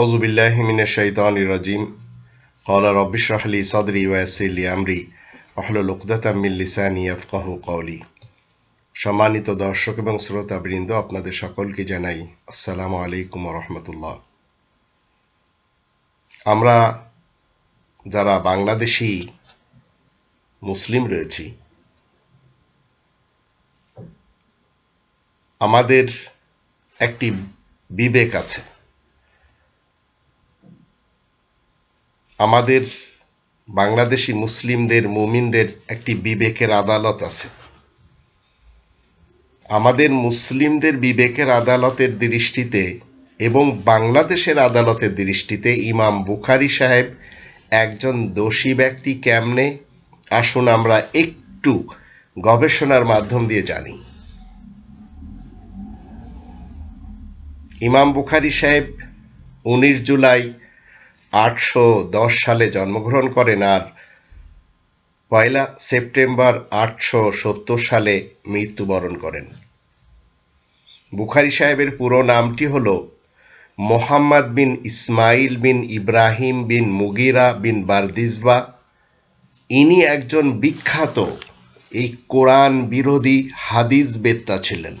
আউজুবিল্লাহিমিনাশাইতানিরাজিম কলা রব্বিশরাহলি সদরি ওয়াসিলি আমরি। আহলুল উকদাতামিল লিসানি আফকাহু কৌলি সম্মানিত দর্শক এবং শ্রোতাবৃন্দ, আপনাদের সকলকে জানাই আসসালামু আলাইকুম রহমতুল্লাহ। আমরা যারা বাংলাদেশি মুসলিম রয়েছি, আমাদের একটি বিবেক আছে। আমাদের বাংলাদেশি মুসলিমদের, মুমিনদের একটি বিবেকের আদালত আছে। আমাদের মুসলিমদের বিবেকের আদালতের দৃষ্টিতে এবং বাংলাদেশের আদালতের দৃষ্টিতে ইমাম বুখারি সাহেব একজন দোষী ব্যক্তি কেমনে? আসুন আমরা একটু গবেষণার মাধ্যম দিয়ে জানি। ইমাম বুখারি সাহেব উনিশ জুলাই আটশো দশ সালে জন্মগ্রহণ করেন আর পয়লা সেপ্টেম্বর আটশো সত্তর সালে মৃত্যুবরণ করেন। বুখারি সাহেবের পুরো নামটি হল মোহাম্মদ বিন ইসমাইল বিন ইব্রাহিম বিন মুগিরা বিন বারদিজবা ইনি একজন বিখ্যাত এই কোরআন বিরোধী হাদিস বেত্তা ছিলেন।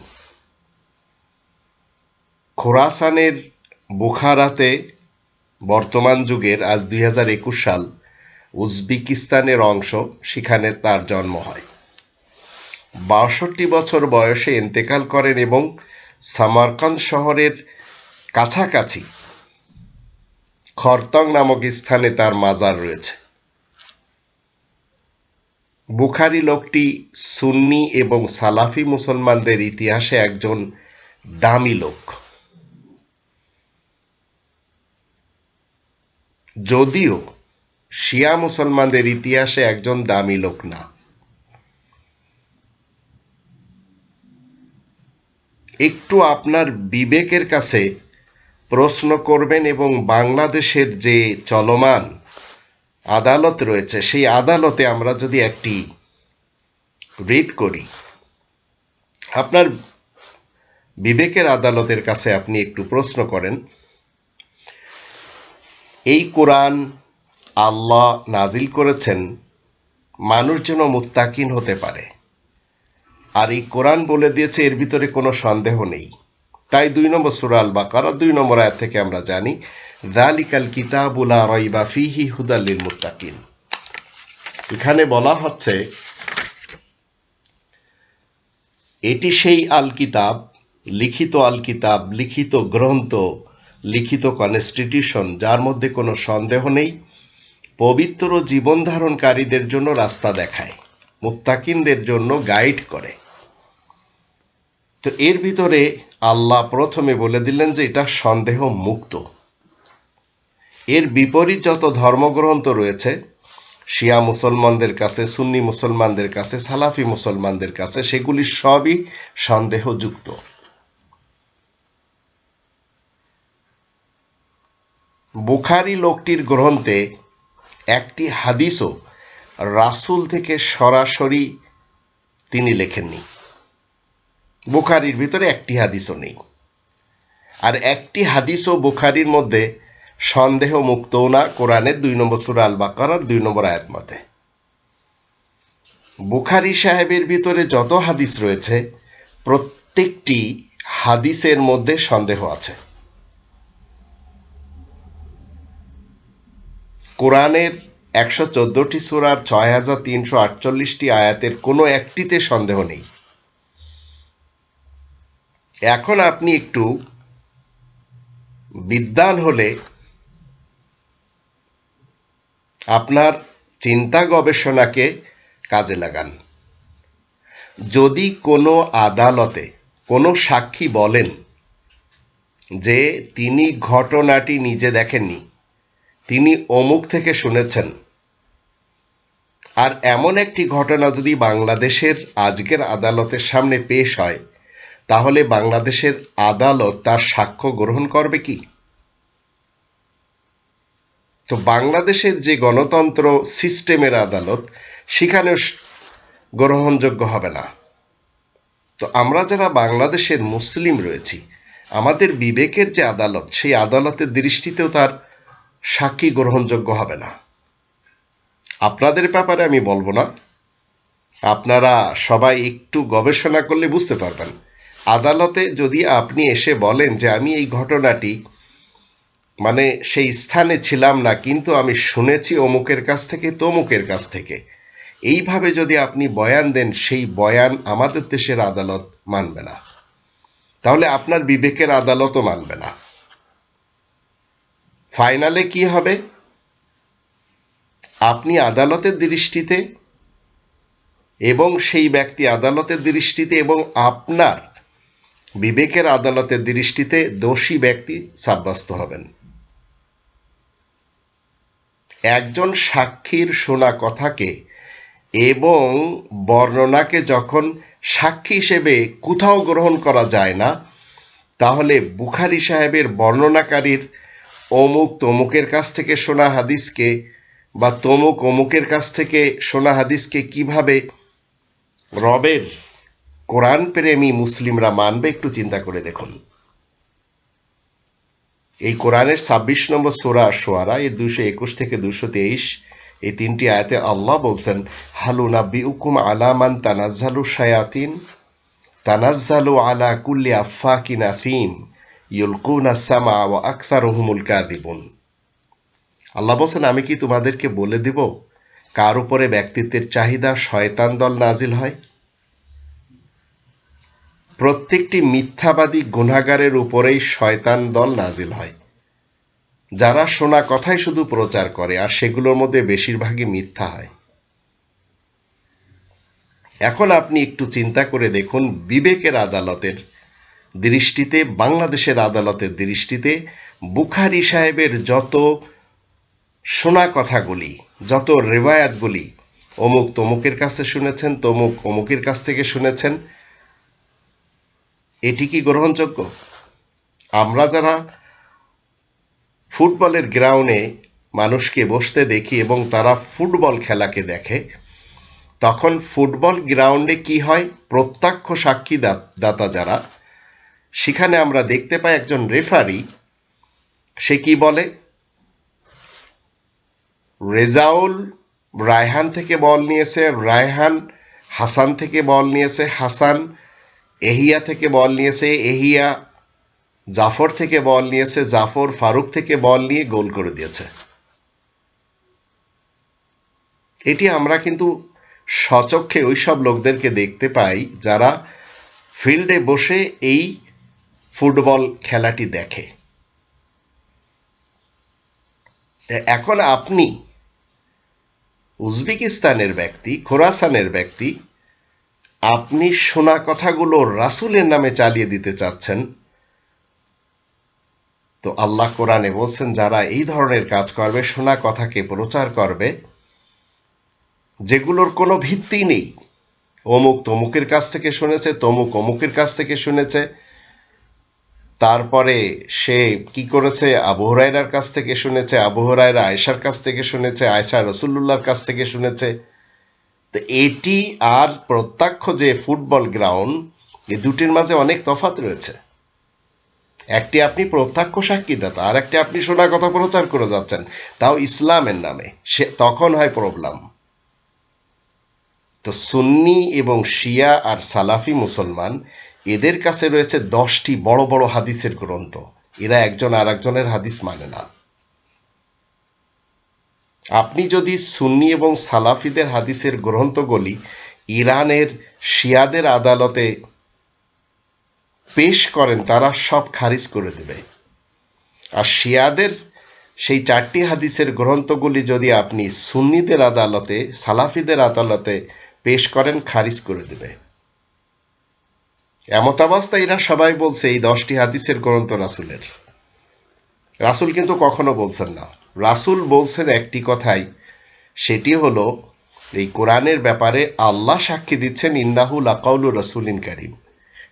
খোরাসানের বুখারাতে বর্তমান যুগের আজ দুই হাজার একুশ সাল উজবেকিস্তানের অংশ সেখানে তার জন্ম হয়। বাষট্টি বছর বয়সে ইন্তেকাল করেন এবং সামারকান্দ শহরের কাছাকাছি খরতং নামক স্থানে তার মাজার রয়েছে। বুখারি লোকটি সুন্নি এবং সালাফি মুসলমানদের ইতিহাসে একজন দামি লোক। যদিও শিয়া মুসলমানদের ইতিহাসে একজন দামি লোক না। একটু আপনার বিবেকের কাছে প্রশ্ন করবেন এবং বাংলাদেশের যে চলমান আদালত রয়েছে, সেই আদালতে আমরা যদি একটি রিড করি, আপনার বিবেকের আদালতের কাছে আপনি একটু প্রশ্ন করেন। এই কোরআন আল্লাহ নাজিল করেছেন, মানুষ যেন মুত্তাকিন হতে পারে। আর এই কোরআন বলে দিয়েছে, এর ভিতরে কোনো সন্দেহ নেই। তাই দুই নম্বর সুরাল বা বাকারা দুই নম্বর আয়াত থেকে আমরা জানি জালিকাল কিতাবুলা রাইবা ফিহি হুদাল্লিল মুত্তাকিন। এখানে বলা হচ্ছে, এটি সেই আল কিতাব লিখিত আল কিতাব লিখিত গ্রন্থ লিখিত কনস্টিটিউশন যার মধ্যে কোনো সন্দেহ নেই, পবিত্র জীবন ধারণকারীদের জন্য রাস্তা দেখায়, মুত্তাকিনদের জন্য গাইড করে। তো এর ভিতরে আল্লাহ প্রথমে বলে দিলেন যে এটা সন্দেহ মুক্ত। এর বিপরীত যত ধর্মগ্রন্থ রয়েছে, শিয়া মুসলমানদের কাছে, সুন্নি মুসলমানদের কাছে, সালাফি মুসলমানদের কাছে, সেগুলি সবই সন্দেহযুক্ত। বুখারি লোকটির গ্রন্থে একটি হাদিসও রাসুল থেকে সরাসরি তিনি লেখেননি। বুখারির ভিতরে একটি হাদিসও নেই। আর একটি হাদিসও বুখারির মধ্যে সন্দেহ মুক্তও না, কোরআনের দুই নম্বর সুরা আল বাকারার দুই নম্বর আয়াত মতে। বুখারি সাহেবের ভিতরে যত হাদিস রয়েছে, প্রত্যেকটি হাদিসের মধ্যে সন্দেহ আছে। কোরআনের একশো চোদ্দটি সুরার ছয় হাজার তিনশো আটচল্লিশটি আয়াতের কোনো একটিতে সন্দেহ নেই। এখন আপনি একটু বিদ্যান হলে আপনার চিন্তা গবেষণাকে কাজে লাগান। যদি কোনো আদালতে কোনো সাক্ষী বলেন যে তিনি ঘটনাটি নিজে দেখেননি তিনি অমুক থেকে শুনেছেন। আর এমন একটি ঘটনা যদি বাংলাদেশের আজকের আদালতের সামনে পেশ হয়, তাহলে বাংলাদেশের আদালত তার সাক্ষ্য গ্রহণ করবে কি? তো বাংলাদেশের যে গণতন্ত্র সিস্টেমের আদালত, সেখানে গ্রহণযোগ্য হবে না। তো আমরা যারা বাংলাদেশের মুসলিম রয়েছি, আমাদের বিবেকের যে আদালত, সেই আদালতের দৃষ্টিতেও তার সাক্ষী গ্রহণযোগ্য হবে না। আপনাদের ব্যাপারে আমি বলব না। আপনারা সবাই একটু গবেষণা করলে বুঝতে পারবেন। আদালতে যদি আপনি এসে বলেন যে আমি এই ঘটনাটি মানে সেই স্থানে ছিলাম না, কিন্তু আমি শুনেছি অমুকের কাছ থেকে, তমুকের কাছ থেকে। এইভাবে যদি আপনি বয়ান দেন, সেই বয়ান আমাদের দেশের আদালত মানবে না। তাহলে আপনার বিবেকের আদালতও মানবে না। ফাইনালে কি হবে? আপনি আদালতের দৃষ্টিতে এবং সেই ব্যক্তি আদালতের দৃষ্টিতে এবং আপনার বিবেকের আদালতের দৃষ্টিতে দোষী ব্যক্তি সাব্যস্ত হবেন। একজন সাক্ষীর শোনা কথাকে এবং বর্ণনাকে যখন সাক্ষী হিসেবে কোথাও গ্রহণ করা যায় না, তাহলে বুখারি সাহেবের বর্ণনাকারীর অমুক তমুকের কাছ থেকে শোনা হাদিসকে বা তমুক অমুকের কাছ থেকে শোনা হাদিসকে কীভাবে রবের কোরআন প্রেমী মুসলিমরা মানবে একটু চিন্তা করে দেখুন। এই কোরআনের ছাব্বিশ নম্বর সোরা সোয়ারা এই দুশো একুশ থেকে দুশো তেইশ, এই তিনটি আয়াতে আল্লাহ বলছেন, হালু নাব্বি উকুম আলামান তানাজ্জালু শায়াতিন, তানাজ্জালু আলা কুল্লি আফাকিন আফিম। ইউলকুনা সামা ওয়া আকসারুহুমুল কাযিবুন। আল্লাহ বলছেন, আমি কি তোমাদেরকে বলে দিব কার উপরে ব্যক্তিত্বের চাহিদা শয়তান দল নাজিল হয়? প্রত্যেকটি মিথ্যাবাদী গুণাগারের উপরেই শয়তান দল নাজিল হয়। যারা শোনা কথাই শুধু প্রচার করে, আর সেগুলোর মধ্যে বেশিরভাগই মিথ্যা হয়। এখন আপনি একটু চিন্তা করে দেখুন বিবেকের আদালতের দৃষ্টিতে, বাংলাদেশের আদালতের দৃষ্টিতে বুখারি সাহেবের যত শোনা কথাগুলি, যত রেওয়ায়াতগুলি অমুক তমুকের কাছে শুনেছেন, তমুক অমুকের কাছ থেকে শুনেছেন, এটি কি গ্রহণযোগ্য? আমরা যারা ফুটবলের গ্রাউন্ডে মানুষকে বসতে দেখি এবং তারা ফুটবল খেলাকে দেখে, তখন ফুটবল গ্রাউন্ডে কি হয়? প্রত্যক্ষ সাক্ষী দাতা যারা সেখানে আমরা দেখতে পাই একজন রেফারি, সে কি বলে? রেজাউল রায়হান থেকে বল নিয়েছে, রায়হান হাসান থেকে বল নিয়েছে, হাসান এহিয়া থেকে বল নিয়েছে, এহিয়া জাফর থেকে বল নিয়েছে, জাফর ফারুক থেকে বল নিয়ে গোল করে দিয়েছে। এটি আমরা কিন্তু সচক্ষে ওইসব লোকদেরকে দেখতে পাই যারা ফিল্ডে বসে এই ফুটবল খেলাটি দেখে। এখন আপনি উজবেকিস্তানের ব্যক্তি, খোরাসানের ব্যক্তি, আপনি শোনা কথাগুলো রাসুলের নামে চালিয়ে দিতে চাচ্ছেন, তো আল্লাহ কোরআনে বলছেন, যারা এই ধরনের কাজ করবে, শোনা কথাকে প্রচার করবে, যেগুলোর কোনো ভিত্তি নেই। অমুক তমুকের কাছ থেকে শুনেছে, তমুক অমুকের কাছ থেকে শুনেছে তারপরে সে কি করেছে? আবহরাইরার কাছ থেকে শুনেছে আবহরাইরা আয়সার কাছ থেকে শুনেছে আয়সা রসুল্লাহর কাছ থেকে শুনেছে। তো এটি আর প্রত্যক্ষ যে ফুটবল গ্রাউন্ড এই দুটির মাঝে অনেক তফাত রয়েছে। একটি আপনি প্রত্যক্ষ সাক্ষীদাতা, আর একটি আপনি শোনা কথা প্রচার করে যাচ্ছেন। তাও ইসলামের নামে, সে তখন হয় প্রবলেম। তো সুন্নি এবং শিয়া আর সালাফি মুসলমান এদের কাছে রয়েছে দশটি বড় বড় হাদিসের গ্রন্থ। এরা একজন আর একজনের হাদিস মানে না। আপনি যদি সুন্নি এবং সালাফিদের হাদিসের গ্রন্থগুলি ইরানের শিয়াদের আদালতে পেশ করেন, তারা সব খারিজ করে দেবে। আর শিয়াদের সেই চারটি হাদিসের গ্রন্থগুলি যদি আপনি সুন্নিদের আদালতে, সালাফিদের আদালতে পেশ করেন, খারিজ করে দেবে। এমত অবস্থা এরা সবাই বলছে এই দশটি হাদিসের গ্রন্থ রাসুলের। রাসুল কিন্তু কখনো বলছেন না। রাসুল বলছেন একটি কথাই, সেটি হলো, এই কোরআনের ব্যাপারে আল্লাহ সাক্ষী দিচ্ছেন ইন্নাহুল আকাউলু রাসুলিন কারিম।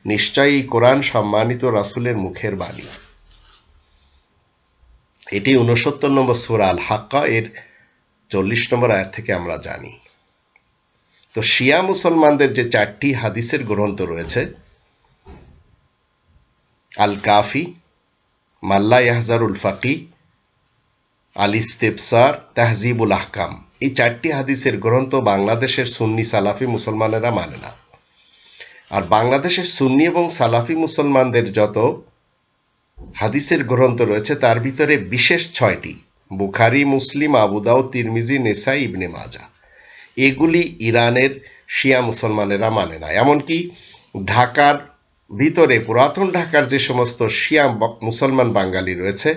নিশ্চয়ই এই কোরআন সম্মানিত রাসুলের মুখের বাণী। এটি উনসত্তর নম্বর সুরা আল হাক্কা এর চল্লিশ নম্বর আয়াত থেকে আমরা জানি। তো শিয়া মুসলমানদের যে চারটি হাদিসের গ্রন্থ রয়েছে আল কাফি মাল্লা ইয়াহজারুল ফাকি আল ইস্তেফসার তাহজিবুল আহকাম। এই চারটি হাদিসের গ্রন্থ বাংলাদেশের সুন্নি সালাফি মুসলমানেরা মানে না। আর বাংলাদেশের সুন্নি এবং সালাফি মুসলমানদের যত হাদিসের গ্রন্থ রয়েছে, তার ভিতরে বিশেষ ছয়টি, বুখারি, মুসলিম আবুদাও তিরমিজি, নেসাই, ইবনে মাজা এগুলি ইরানের শিয়া মুসলমানেরা মানে না। এমনকি ঢাকার ভিতরে পুরাতন ঢাকার যে সমস্ত শিয়া মুসলমান বাঙালি রয়েছে,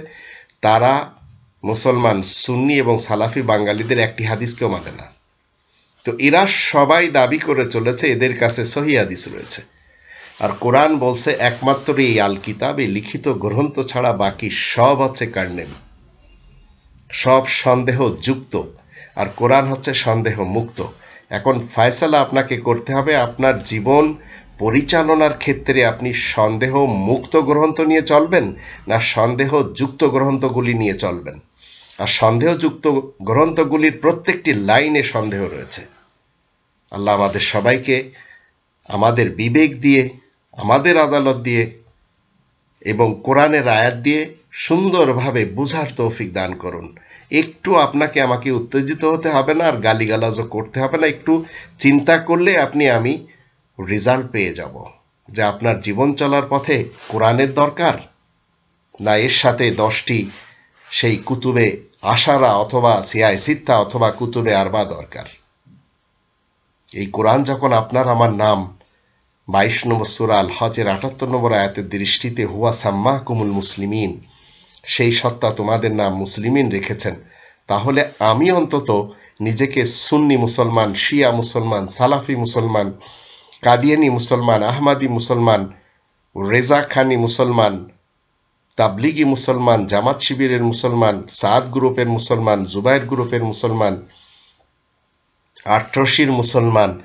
তারা মুসলমান, সুন্নি এবং সালাফি বাঙালিদের একটি হাদিসকেও মানে না। তো এরা সবাই দাবি করে চলেছে, এদের কাছে সহি হাদিস রয়েছে। আর কোরআন বলছে, একমাত্র এই আল কিতাব এই লিখিত গ্রন্থ ছাড়া বাকি সব হচ্ছে কার্নেল সব সন্দেহ যুক্ত। আর কোরআন হচ্ছে সন্দেহ মুক্ত। এখন ফয়সালা আপনাকে করতে হবে, আপনার জীবন পরিচালনার ক্ষেত্রে আপনি সন্দেহ মুক্ত গ্রন্থ নিয়ে চলবেন না সন্দেহ যুক্ত গ্রন্থগুলি নিয়ে চলবেন? আর সন্দেহযুক্ত গ্রন্থগুলির প্রত্যেকটি লাইনে সন্দেহ রয়েছে। আল্লাহ আমাদের সবাইকে আমাদের বিবেক দিয়ে, আমাদের আদালত দিয়ে এবং কোরআনের আয়াত দিয়ে সুন্দরভাবে বুঝার তৌফিক দান করুন। একটু আপনাকে আমাকে উত্তেজিত হতে হবে না আর গালিগালাজও করতে হবে না। একটু চিন্তা করলে আপনি আমি রেজাল্ট পেয়ে যাব। যে আপনার জীবন চলার পথে কোরআনের দরকার? না এর সাথে দশটি সেই কুতুবে আশারা অথবা সিয়াই সিত্তা অথবা কুতুবে আরবা দরকার। এই কোরআন যখন আপনার, আমার নাম বাইশ নম্বর সুরা আল হজের আটাত্তর নম্বর আয়াতের দৃষ্টিতে, হুয়া সাম্মা কুমুল মুসলিমিন সেই সত্তা তোমাদের নাম মুসলিমিন রেখেছেন, তাহলে আমি অন্তত নিজেকে সুন্নি মুসলমান, শিয়া মুসলমান, সালাফি মুসলমান কাদিয়ানি মুসলমান, আহমাদি মুসলমান, রেজা খানি মুসলমান, তাবলিগি মুসলমান, জামাত শিবিরের মুসলমান, সাদ গ্রুপের মুসলমান, জুবাইর গ্রুপের মুসলমান, আট্রসির মুসলমান,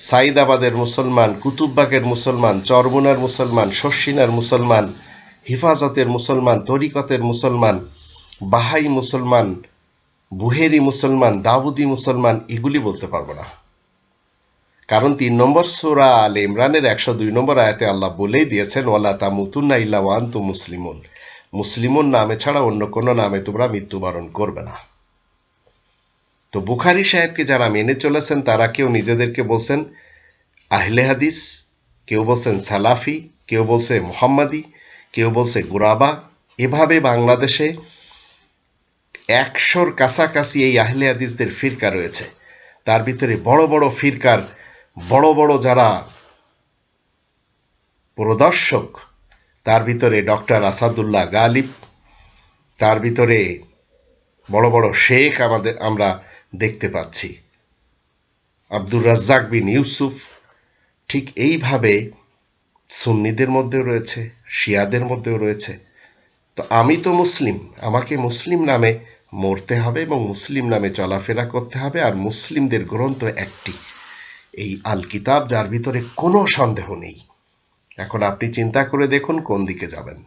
সাইদাবাদের মুসলমান, কুতুববাগের মুসলমান, চরমুনার মুসলমান শর্ষিনার মুসলমান, হিফাজতের মুসলমান, তরিকতের মুসলমান, বাহাই মুসলমান, বুহেরি মুসলমান, দাউদি মুসলমান, এগুলি বলতে পারব না। কারণ তিন নম্বর সুরা আল ইমরানের একশো দুই নম্বর আয়াতে আল্লাহ বলেই দিয়েছেন, ওয়ালা তামুতুন্না ইল্লা ওয়ান্তু মুসলিমুন। মুসলিমুন নামে ছাড়া অন্য কোনো নামে তোমরা মৃত্যুবরণ করবে না। তো বুখারি সাহেবকে যারা মেনে চলেছেন, তারা কেউ নিজেদেরকে বলছেন আহলে হাদিস, কেউ বলছেন সালাফি, কেউ বলছে মোহাম্মদী, কেউ বলছে গুরাবা। এভাবে বাংলাদেশে একশোর কাছাকাছি এই আহলে হাদিসদের ফিরকা রয়েছে। তার ভিতরে বড় বড় ফিরকার বড় বড় যারা প্রদর্শক, তার ভিতরে ডক্টর আসাদুল্লাহ গালিব, তার ভিতরে বড় বড় শেখ আমাদের, আমরা দেখতে পাচ্ছি। আব্দুর রাজ্জাক বিন ইউসুফ ঠিক এইভাবে সুন্নিদের মধ্যেও রয়েছে, শিয়াদের মধ্যেও রয়েছে। তো আমি তো মুসলিম, আমাকে মুসলিম নামে মরতে হবে এবং মুসলিম নামে চলাফেরা করতে হবে, আর মুসলিমদের গ্রন্থ একটি। এই আল কিতাব যার ভিতরে কোনো সন্দেহ নেই। এখন আপনি চিন্তা করে দেখুন কোন দিকে যাবেন।